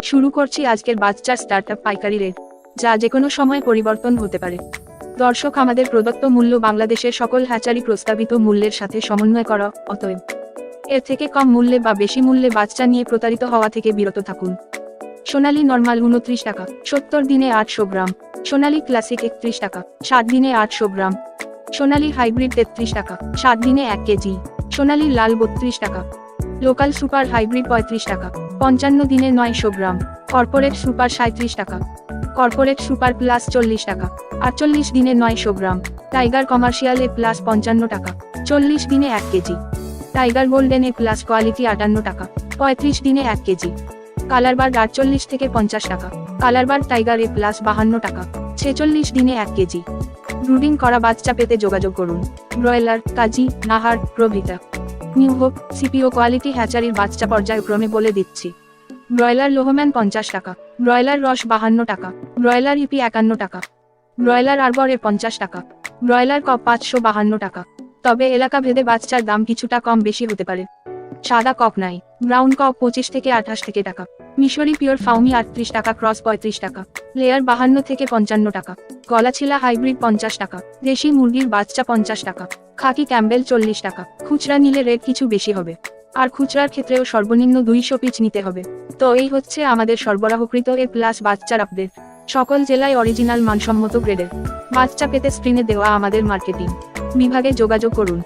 শুরু করছি আজকের বাচ্চার স্টার্টআপ পাইকারি রেট যা যে কোনো সময় পরিবর্তন হতে পারে। দর্শক, আমাদের প্রদত্ত মূল্য বাংলাদেশের সকল হ্যাচারি প্রস্তাবিত মূল্যের সাথে সমন্বয় করা, অতএব। এর থেকে কম মূল্যে বা বেশি মূল্যে বাচ্চা নিয়ে প্রতারিত হওয়া থেকে বিরত থাকুন। সোনালী নর্মাল উনত্রিশ টাকা, সত্তর দিনে আটশো গ্রাম। সোনালী ক্লাসিক একত্রিশ টাকা সাত দিনে আটশো গ্রাম। সোনালী হাইব্রিড তেত্রিশ টাকা সাত দিনে এক কেজি। সোনালী লাল বত্রিশ টাকা। লোকাল সুপার হাইব্রিড পঁয়ত্রিশ টাকা। পঞ্চান্ন দিনে নয়শো গ্রাম। কর্পোরেট সুপার সাঁত্রিশ টাকা। কর্পোরেট সুপার প্লাস চল্লিশ টাকা। আটচল্লিশ দিনে নয়শো gram. Tiger commercial A plus পঞ্চান্ন টাকা। চল্লিশ দিনে এক KG. Tiger golden A plus quality আটান্ন টাকা। পঁয়ত্রিশ দিনে এক কেজি। কালার কালারবার্ড আটচল্লিশ থেকে পঞ্চাশ টাকা। Colour colour bird tiger A plus বাহান্ন টাকা। ছেচল্লিশ দিনে এক কেজি। ব্রুডিং করা বাচ্চা পেতে যোগাযোগ করুন। ব্রয়লার, কাজী, নাহার, প্রভৃতা। নিউ হোপ, সিপিও কোয়ালিটি হ্যাচারির বাচ্চা পর্যায়ক্রমে বলে দিচ্ছি। ব্রয়লার লোহম্যান পঞ্চাশ টাকা, ব্রয়লার রস বাহান্ন টাকা, ব্রয়লার ইপি একান্ন টাকা, ব্রয়লার আরবরে পঞ্চাশ টাকা, ব্রয়লার কপ পাঁচশো বাহান্ন টাকা। তবে এলাকা ভেদে বাচ্চার দাম কিছুটা কম বেশি হতে পারে। সাদা কপ নাই, ব্রাউন কপ পঁচিশ থেকে আঠাশ থেকে টাকা, মিশরি পিওর ফাউমি আটত্রিশ টাকা, ক্রস পঁয়ত্রিশ টাকা, লেয়ার বাহান্ন থেকে পঞ্চান্ন টাকা, গলাছিলা হাইব্রিড পঞ্চাশ টাকা, দেশি মুরগির বাচ্চা পঞ্চাশ টাকা, খাকি ক্যাম্বেল চল্লিশ টাকা, খুচরা নিলে রেট কিছু বেশি হবে। আর খুচরার ক্ষেত্রেও সর্বনিম্ন দুইশো পিচ নিতে হবে। তো এই হচ্ছে আমাদের সরবরাহকৃত এ প্লাস বাচ্চার আপডেট। সকল জেলায় অরিজিনাল মানসম্মত গ্রেডের। বাচ্চা পেতে স্ক্রিনে দেওয়া আমাদের মার্কেটিং। বিভাগে যোগাযোগ করুন।